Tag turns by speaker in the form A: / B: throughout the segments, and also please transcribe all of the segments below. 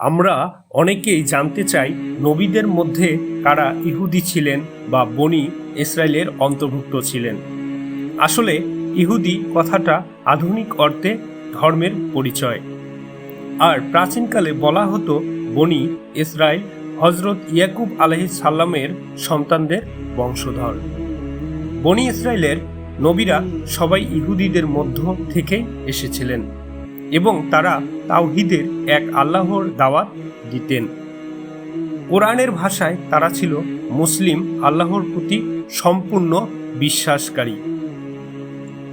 A: আমরা অনেকেই জানতে চাই নবীদের মধ্যে কারা ইহুদি ছিলেন বা বনি ইসরায়েলের অন্তর্ভুক্ত ছিলেন। আসলে ইহুদি কথাটা আধুনিক অর্থে ধর্মের পরিচয়। আর প্রাচীনকালে বলা হতো বনি ইসরায়েল হজরত ইয়াকুব আলহি সাল্লামের সন্তানদের বংশধর। বনি ইসরায়েলের নবীরা সবাই ইহুদিদের মধ্য থেকে এসেছিলেন। এবং তারা তাওহিদের এক আল্লাহর দাওয়াত দিতেন। কোরআনের ভাষায় তারা ছিল মুসলিম, আল্লাহর প্রতি সম্পূর্ণ বিশ্বাসকারী।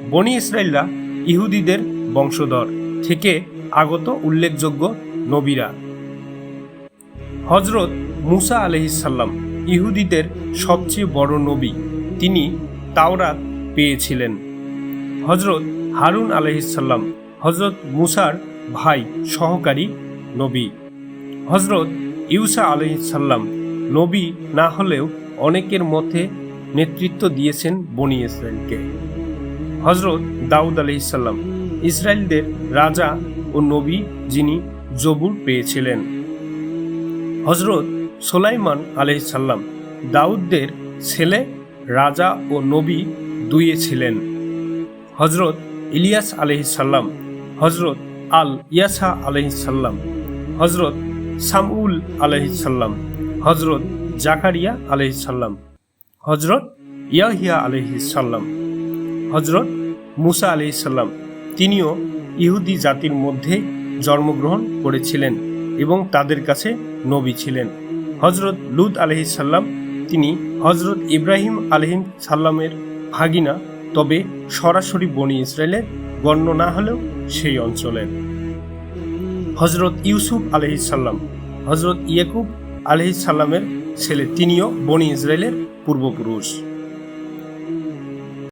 A: বনি ইসরায়েলরা ইহুদিদের বংশধর থেকে আগত উল্লেখযোগ্য নবীরা। হজরত মুসা আলহিসাল্লাম ইহুদিদের সবচেয়ে বড় নবী। তিনি তাওরাত পেয়েছিলেন। হজরত হারুন আলহিসাল্লাম হজরত মুসার ভাই সহকারী নবী। হজরত ইউসা আলহিসাল্লাম নবী না হলেও অনেকের মতে নেতৃত্ব দিয়েছেন বনি ইসরায়েলকে হজরত দাউদ আলহিসাল্লাম ইসরায়েলদের রাজা ও নবী যিনি জবুর পেয়েছিলেন। হজরত সোলাইমান আলহিসাল্লাম দাউদদের ছেলে, রাজা ও নবী দুইয়ে ছিলেন। হজরত ইলিয়াস আলহিসাল্লাম হজরত আল ইয়াসা আলহিসাল্লাম হজরত সামউল আলহিসাল্লাম হজরত জাকারিয়া আলহিসাল্লাম হজরত ইয়াহিয়া আলহিসাল্লাম হজরত মুসা আলহিসাল্লাম তিনিও ইহুদি জাতির মধ্যে জন্মগ্রহণ করেছিলেন এবং তাদের কাছে নবী ছিলেন। হজরত লুত আলহিসাল্লাম তিনি হজরত ইব্রাহিম আলহিম সাল্লামের ভাগিনা তবে সরাসরি বনি ইসরায়েলের গণ্য না হলেও সেই অঞ্চলের। হজরত ইউসুফ আলহিসাল্লাম হজরত ইয়াকুব আলহিসাল্লামের ছেলে, তিনিও বনি ইসরায়েলের পূর্বপুরুষ।